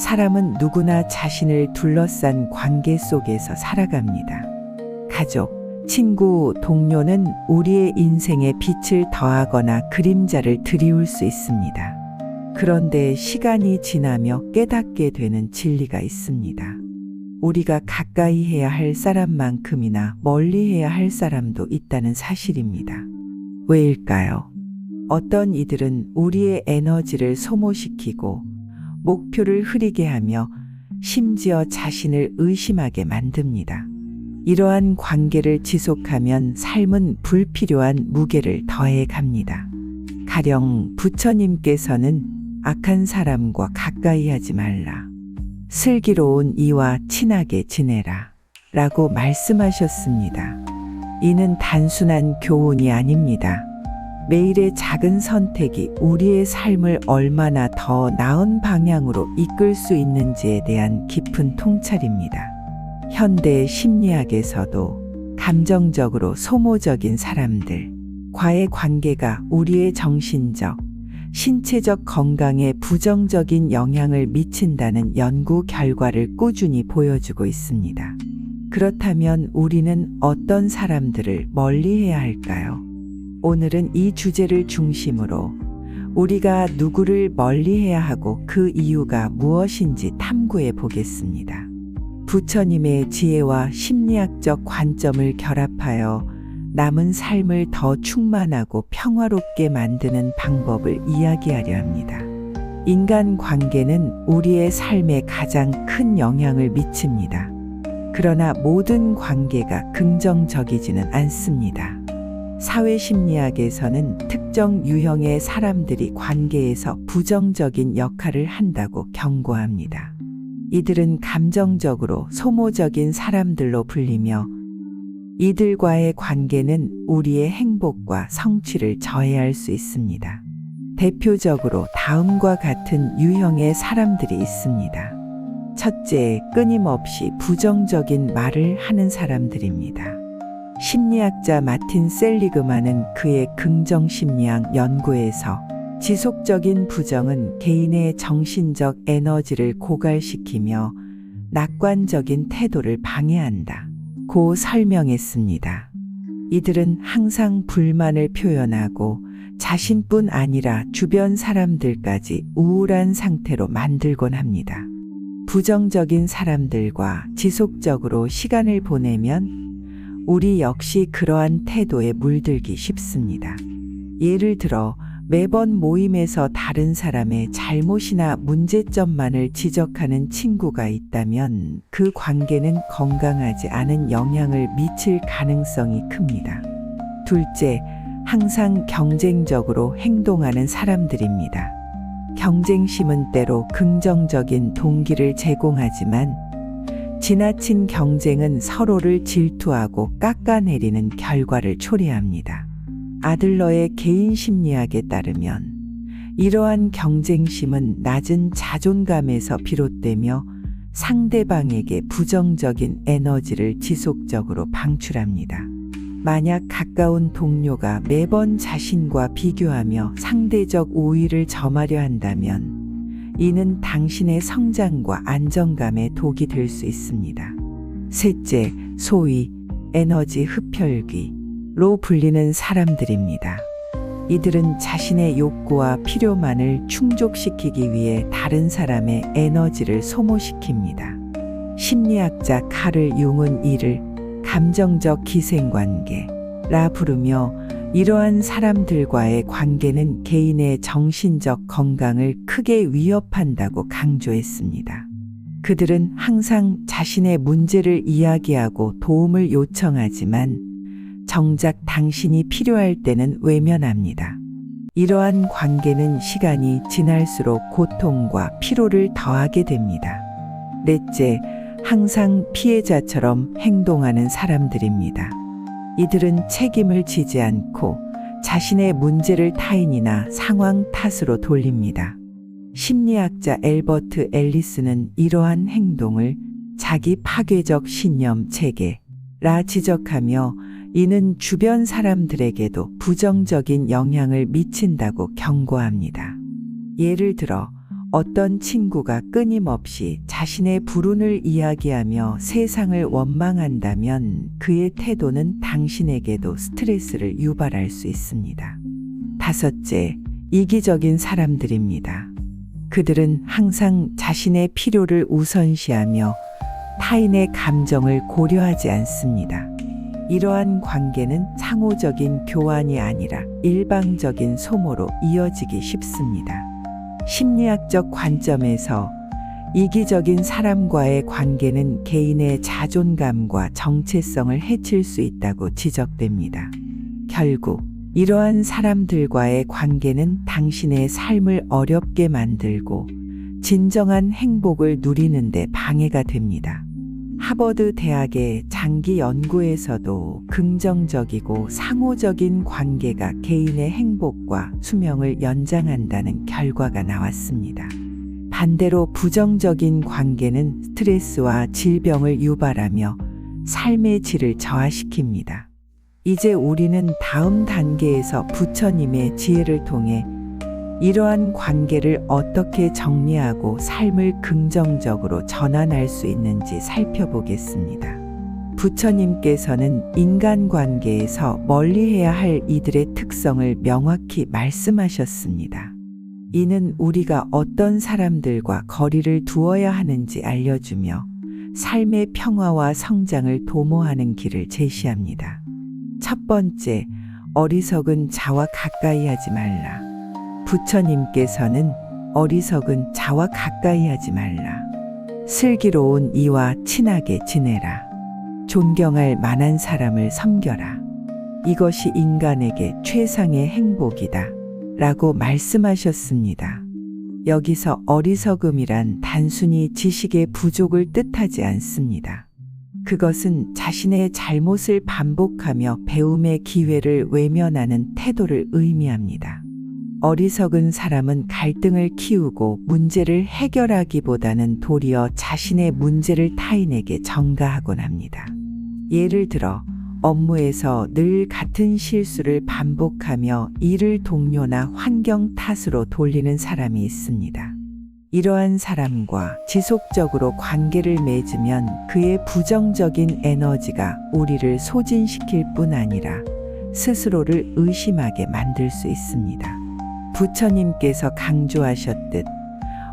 사람은 누구나 자신을 둘러싼 관계 속에서 살아갑니다. 가족, 친구, 동료는 우리의 인생에 빛을 더하거나 그림자를 드리울 수 있습니다. 그런데 시간이 지나며 깨닫게 되는 진리가 있습니다. 우리가 가까이 해야 할 사람만큼이나 멀리 해야 할 사람도 있다는 사실입니다. 왜일까요? 어떤 이들은 우리의 에너지를 소모시키고 목표를 흐리게 하며 심지어 자신을 의심하게 만듭니다. 이러한 관계를 지속하면 삶은 불필요한 무게를 더해 갑니다. 가령 부처님께서는 악한 사람과 가까이 하지 말라. 슬기로운 이와 친하게 지내라. 라고 말씀하셨습니다. 이는 단순한 교훈이 아닙니다. 매일의 작은 선택이 우리의 삶을 얼마나 더 나은 방향으로 이끌 수 있는지에 대한 깊은 통찰입니다. 현대 심리학에서도 감정적으로 소모적인 사람들, 과의 관계가 우리의 정신적, 신체적 건강에 부정적인 영향을 미친다는 연구 결과를 꾸준히 보여주고 있습니다. 그렇다면 우리는 어떤 사람들을 멀리 해야 할까요? 오늘은 이 주제를 중심으로 우리가 누구를 멀리 해야 하고 그 이유가 무엇인지 탐구해 보겠습니다. 부처님의 지혜와 심리학적 관점을 결합하여 남은 삶을 더 충만하고 평화롭게 만드는 방법을 이야기하려 합니다. 인간 관계는 우리의 삶에 가장 큰 영향을 미칩니다. 그러나 모든 관계가 긍정적이지는 않습니다. 사회 심리학에서는 특정 유형의 사람들이 관계에서 부정적인 역할을 한다고 경고합니다. 이들은 감정적으로 소모적인 사람들로 불리며 이들과의 관계는 우리의 행복과 성취를 저해할 수 있습니다. 대표적으로 다음과 같은 유형의 사람들이 있습니다. 첫째, 끊임없이 부정적인 말을 하는 사람들입니다. 심리학자 마틴 셀리그만은 그의 긍정 심리학 연구에서 지속적인 부정은 개인의 정신적 에너지를 고갈시키며 낙관적인 태도를 방해한다. 고 설명했습니다. 이들은 항상 불만을 표현하고 자신뿐 아니라 주변 사람들까지 우울한 상태로 만들곤 합니다. 부정적인 사람들과 지속적으로 시간을 보내면 우리 역시 그러한 태도에 물들기 쉽습니다. 예를 들어 매번 모임에서 다른 사람의 잘못이나 문제점만을 지적하는 친구가 있다면 그 관계는 건강하지 않은 영향을 미칠 가능성이 큽니다. 둘째, 항상 경쟁적으로 행동하는 사람들입니다. 경쟁심은 때로 긍정적인 동기를 제공하지만 지나친 경쟁은 서로를 질투하고 깎아내리는 결과를 초래합니다. 아들러의 개인 심리학에 따르면 이러한 경쟁심은 낮은 자존감에서 비롯되며 상대방에게 부정적인 에너지를 지속적으로 방출합니다. 만약 가까운 동료가 매번 자신과 비교하며 상대적 우위를 점하려 한다면 이는 당신의 성장과 안정감에 독이 될 수 있습니다. 셋째, 소위 에너지 흡혈귀로 불리는 사람들입니다. 이들은 자신의 욕구와 필요만을 충족시키기 위해 다른 사람의 에너지를 소모시킵니다. 심리학자 카를 융은 이를 감정적 기생관계라 부르며 이러한 사람들과의 관계는 개인의 정신적 건강을 크게 위협한다고 강조했습니다. 그들은 항상 자신의 문제를 이야기하고 도움을 요청하지만 정작 당신이 필요할 때는 외면합니다. 이러한 관계는 시간이 지날수록 고통과 피로를 더하게 됩니다. 넷째, 항상 피해자처럼 행동하는 사람들입니다. 이들은 책임을 지지 않고 자신의 문제를 타인이나 상황 탓으로 돌립니다. 심리학자 엘버트 앨리스는 이러한 행동을 자기 파괴적 신념 체계라 지적하며 이는 주변 사람들에게도 부정적인 영향을 미친다고 경고합니다. 예를 들어 어떤 친구가 끊임없이 자신의 불운을 이야기하며 세상을 원망한다면 그의 태도는 당신에게도 스트레스를 유발할 수 있습니다. 다섯째, 이기적인 사람들입니다. 그들은 항상 자신의 필요를 우선시하며 타인의 감정을 고려하지 않습니다. 이러한 관계는 상호적인 교환이 아니라 일방적인 소모로 이어지기 쉽습니다. 심리학적 관점에서 이기적인 사람과의 관계는 개인의 자존감과 정체성을 해칠 수 있다고 지적됩니다. 결국 이러한 사람들과의 관계는 당신의 삶을 어렵게 만들고 진정한 행복을 누리는데 방해가 됩니다. 하버드 대학의 장기 연구에서도 긍정적이고 상호적인 관계가 개인의 행복과 수명을 연장한다는 결과가 나왔습니다. 반대로 부정적인 관계는 스트레스와 질병을 유발하며 삶의 질을 저하시킵니다. 이제 우리는 다음 단계에서 부처님의 지혜를 통해 이러한 관계를 어떻게 정리하고 삶을 긍정적으로 전환할 수 있는지 살펴보겠습니다. 부처님께서는 인간관계에서 멀리해야 할 이들의 특성을 명확히 말씀하셨습니다. 이는 우리가 어떤 사람들과 거리를 두어야 하는지 알려주며 삶의 평화와 성장을 도모하는 길을 제시합니다. 첫 번째, 어리석은 자와 가까이 하지 말라. 부처님께서는 어리석은 자와 가까이 하지 말라. 슬기로운 이와 친하게 지내라. 존경할 만한 사람을 섬겨라. 이것이 인간에게 최상의 행복이다. 라고 말씀하셨습니다. 여기서 어리석음이란 단순히 지식의 부족을 뜻하지 않습니다. 그것은 자신의 잘못을 반복하며 배움의 기회를 외면하는 태도를 의미합니다. 어리석은 사람은 갈등을 키우고 문제를 해결하기보다는 도리어 자신의 문제를 타인에게 전가하곤 합니다. 예를 들어 업무에서 늘 같은 실수를 반복하며 일을 동료나 환경 탓으로 돌리는 사람이 있습니다. 이러한 사람과 지속적으로 관계를 맺으면 그의 부정적인 에너지가 우리를 소진시킬 뿐 아니라 스스로를 의심하게 만들 수 있습니다. 부처님께서 강조하셨듯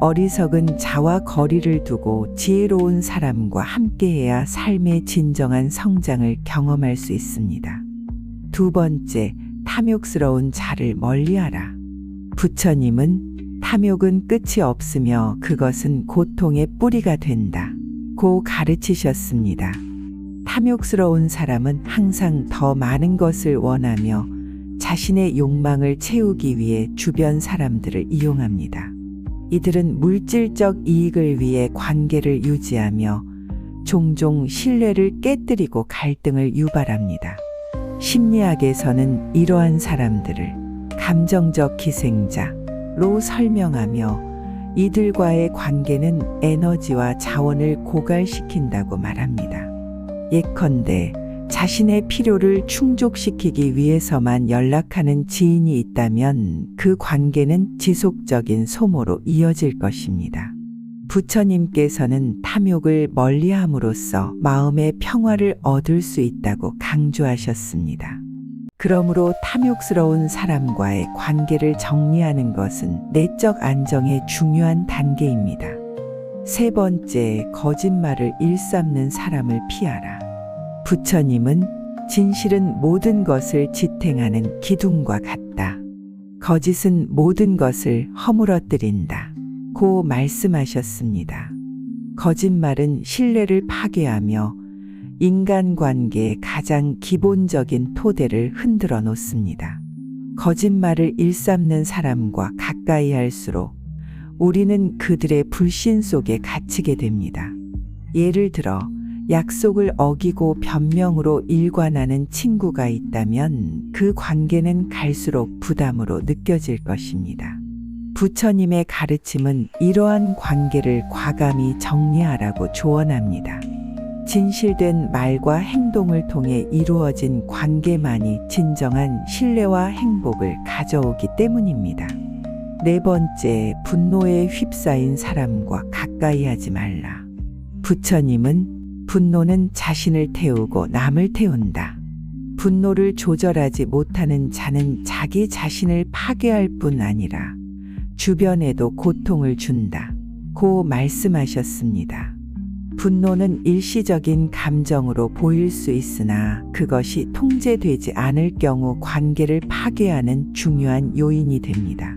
어리석은 자와 거리를 두고 지혜로운 사람과 함께해야 삶의 진정한 성장을 경험할 수 있습니다. 두 번째, 탐욕스러운 자를 멀리하라. 부처님은 탐욕은 끝이 없으며 그것은 고통의 뿌리가 된다. 고 가르치셨습니다. 탐욕스러운 사람은 항상 더 많은 것을 원하며 자신의 욕망을 채우기 위해 주변 사람들을 이용합니다. 이들은 물질적 이익을 위해 관계를 유지하며 종종 신뢰를 깨뜨리고 갈등을 유발합니다. 심리학에서는 이러한 사람들을 감정적 기생자로 설명하며 이들과의 관계는 에너지와 자원을 고갈시킨다고 말합니다. 예컨대 자신의 필요를 충족시키기 위해서만 연락하는 지인이 있다면 그 관계는 지속적인 소모로 이어질 것입니다. 부처님께서는 탐욕을 멀리함으로써 마음의 평화를 얻을 수 있다고 강조하셨습니다. 그러므로 탐욕스러운 사람과의 관계를 정리하는 것은 내적 안정의 중요한 단계입니다. 세 번째, 거짓말을 일삼는 사람을 피하라. 부처님은 진실은 모든 것을 지탱하는 기둥과 같다. 거짓은 모든 것을 허물어뜨린다. 고 말씀하셨습니다. 거짓말은 신뢰를 파괴하며 인간관계의 가장 기본적인 토대를 흔들어 놓습니다. 거짓말을 일삼는 사람과 가까이 할수록 우리는 그들의 불신 속에 갇히게 됩니다. 예를 들어, 약속을 어기고 변명으로 일관하는 친구가 있다면 그 관계는 갈수록 부담으로 느껴질 것입니다. 부처님의 가르침은 이러한 관계를 과감히 정리하라고 조언합니다. 진실된 말과 행동을 통해 이루어진 관계만이 진정한 신뢰와 행복을 가져오기 때문입니다. 네 번째, 분노에 휩싸인 사람과 가까이 하지 말라. 부처님은 분노는 자신을 태우고 남을 태운다. 분노를 조절하지 못하는 자는 자기 자신을 파괴할 뿐 아니라 주변에도 고통을 준다. 고 말씀하셨습니다. 분노는 일시적인 감정으로 보일 수 있으나 그것이 통제되지 않을 경우 관계를 파괴하는 중요한 요인이 됩니다.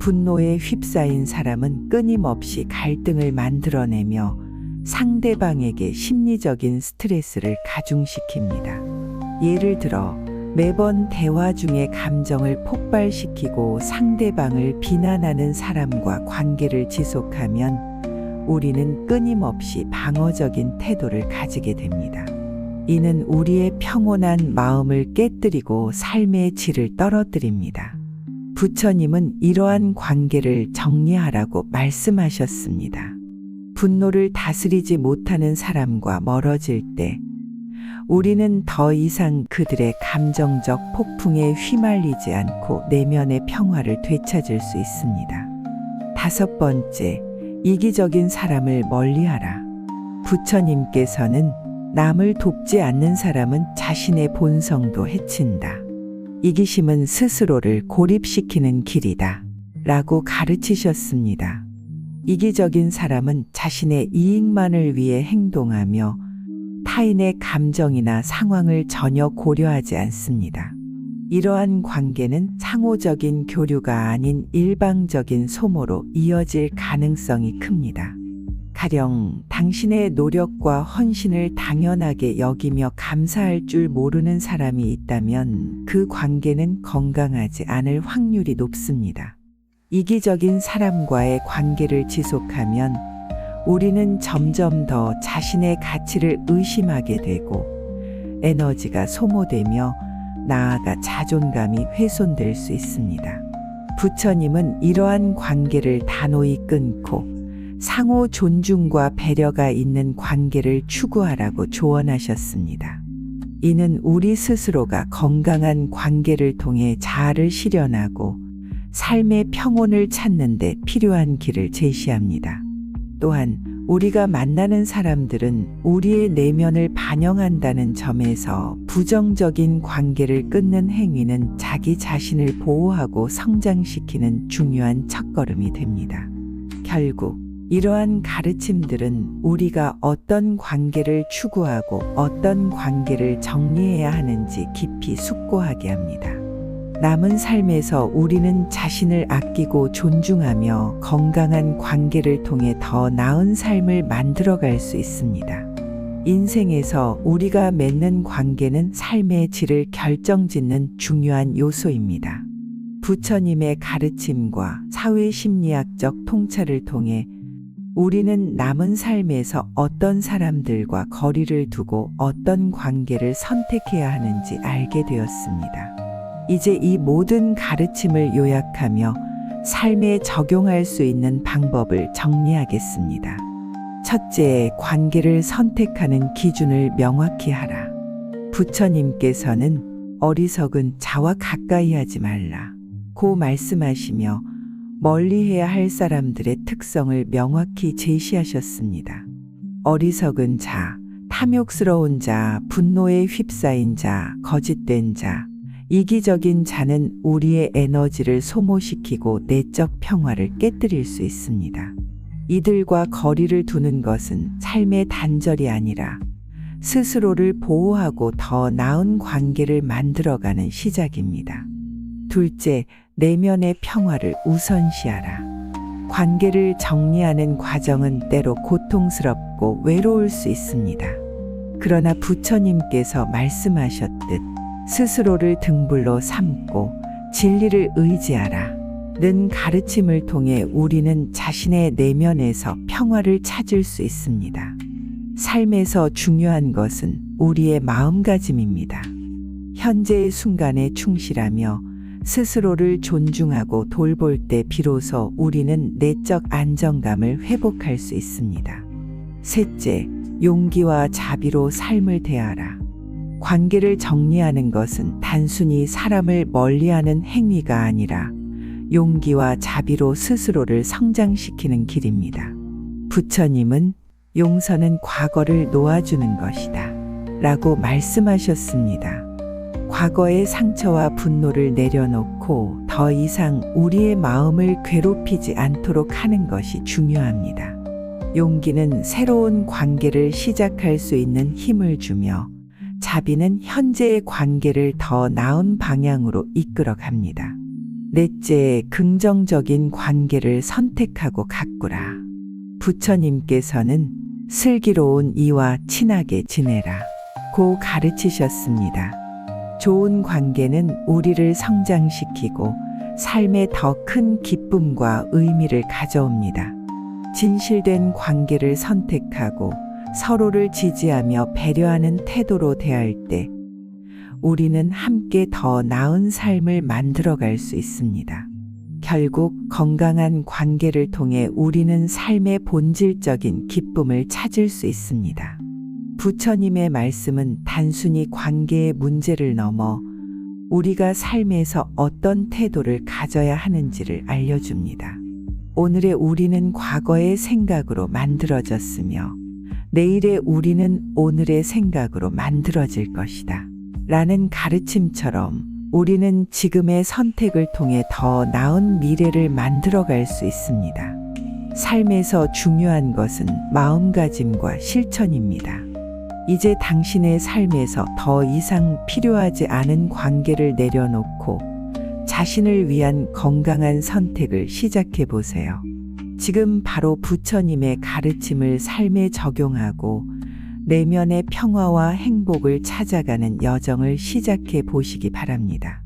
분노에 휩싸인 사람은 끊임없이 갈등을 만들어내며 상대방에게 심리적인 스트레스를 가중시킵니다. 예를 들어 매번 대화 중에 감정을 폭발시키고 상대방을 비난하는 사람과 관계를 지속하면 우리는 끊임없이 방어적인 태도를 가지게 됩니다. 이는 우리의 평온한 마음을 깨뜨리고 삶의 질을 떨어뜨립니다. 부처님은 이러한 관계를 정리하라고 말씀하셨습니다. 분노를 다스리지 못하는 사람과 멀어질 때 우리는 더 이상 그들의 감정적 폭풍에 휘말리지 않고 내면의 평화를 되찾을 수 있습니다. 다섯 번째, 이기적인 사람을 멀리하라. 부처님께서는 남을 돕지 않는 사람은 자신의 본성도 해친다. 이기심은 스스로를 고립시키는 길이다. 라고 가르치셨습니다. 이기적인 사람은 자신의 이익만을 위해 행동하며 타인의 감정이나 상황을 전혀 고려하지 않습니다. 이러한 관계는 상호적인 교류가 아닌 일방적인 소모로 이어질 가능성이 큽니다. 가령 당신의 노력과 헌신을 당연하게 여기며 감사할 줄 모르는 사람이 있다면 그 관계는 건강하지 않을 확률이 높습니다. 이기적인 사람과의 관계를 지속하면 우리는 점점 더 자신의 가치를 의심하게 되고 에너지가 소모되며 나아가 자존감이 훼손될 수 있습니다. 부처님은 이러한 관계를 단호히 끊고 상호 존중과 배려가 있는 관계를 추구하라고 조언하셨습니다. 이는 우리 스스로가 건강한 관계를 통해 자아를 실현하고 삶의 평온을 찾는 데 필요한 길을 제시합니다. 또한 우리가 만나는 사람들은 우리의 내면을 반영한다는 점에서 부정적인 관계를 끊는 행위는 자기 자신을 보호하고 성장시키는 중요한 첫걸음이 됩니다. 결국 이러한 가르침들은 우리가 어떤 관계를 추구하고 어떤 관계를 정리해야 하는지 깊이 숙고하게 합니다. 남은 삶에서 우리는 자신을 아끼고 존중하며 건강한 관계를 통해 더 나은 삶을 만들어갈 수 있습니다. 인생에서 우리가 맺는 관계는 삶의 질을 결정짓는 중요한 요소입니다. 부처님의 가르침과 사회 심리학적 통찰을 통해 우리는 남은 삶에서 어떤 사람들과 거리를 두고 어떤 관계를 선택해야 하는지 알게 되었습니다. 이제 이 모든 가르침을 요약하며 삶에 적용할 수 있는 방법을 정리하겠습니다. 첫째, 관계를 선택하는 기준을 명확히 하라. 부처님께서는 어리석은 자와 가까이 하지 말라. 고 말씀하시며 멀리 해야 할 사람들의 특성을 명확히 제시하셨습니다. 어리석은 자, 탐욕스러운 자, 분노에 휩싸인 자, 거짓된 자, 이기적인 자는 우리의 에너지를 소모시키고 내적 평화를 깨뜨릴 수 있습니다. 이들과 거리를 두는 것은 삶의 단절이 아니라 스스로를 보호하고 더 나은 관계를 만들어가는 시작입니다. 둘째, 내면의 평화를 우선시하라. 관계를 정리하는 과정은 때로 고통스럽고 외로울 수 있습니다. 그러나 부처님께서 말씀하셨듯 스스로를 등불로 삼고 진리를 의지하라. 는 가르침을 통해 우리는 자신의 내면에서 평화를 찾을 수 있습니다. 삶에서 중요한 것은 우리의 마음가짐입니다. 현재의 순간에 충실하며 스스로를 존중하고 돌볼 때 비로소 우리는 내적 안정감을 회복할 수 있습니다. 셋째, 용기와 자비로 삶을 대하라. 관계를 정리하는 것은 단순히 사람을 멀리하는 행위가 아니라 용기와 자비로 스스로를 성장시키는 길입니다. 부처님은 용서는 과거를 놓아주는 것이다. 라고 말씀하셨습니다. 과거의 상처와 분노를 내려놓고 더 이상 우리의 마음을 괴롭히지 않도록 하는 것이 중요합니다. 용기는 새로운 관계를 시작할 수 있는 힘을 주며 자비는 현재의 관계를 더 나은 방향으로 이끌어 갑니다. 넷째, 긍정적인 관계를 선택하고 가꾸라. 부처님께서는 슬기로운 이와 친하게 지내라. 고 가르치셨습니다. 좋은 관계는 우리를 성장시키고 삶에 더 큰 기쁨과 의미를 가져옵니다. 진실된 관계를 선택하고 서로를 지지하며 배려하는 태도로 대할 때 우리는 함께 더 나은 삶을 만들어갈 수 있습니다. 결국 건강한 관계를 통해 우리는 삶의 본질적인 기쁨을 찾을 수 있습니다. 부처님의 말씀은 단순히 관계의 문제를 넘어 우리가 삶에서 어떤 태도를 가져야 하는지를 알려줍니다. 오늘의 우리는 과거의 생각으로 만들어졌으며 내일의 우리는 오늘의 생각으로 만들어질 것이다. 라는 가르침처럼 우리는 지금의 선택을 통해 더 나은 미래를 만들어갈 수 있습니다. 삶에서 중요한 것은 마음가짐과 실천입니다. 이제 당신의 삶에서 더 이상 필요하지 않은 관계를 내려놓고 자신을 위한 건강한 선택을 시작해 보세요. 지금 바로 부처님의 가르침을 삶에 적용하고 내면의 평화와 행복을 찾아가는 여정을 시작해 보시기 바랍니다.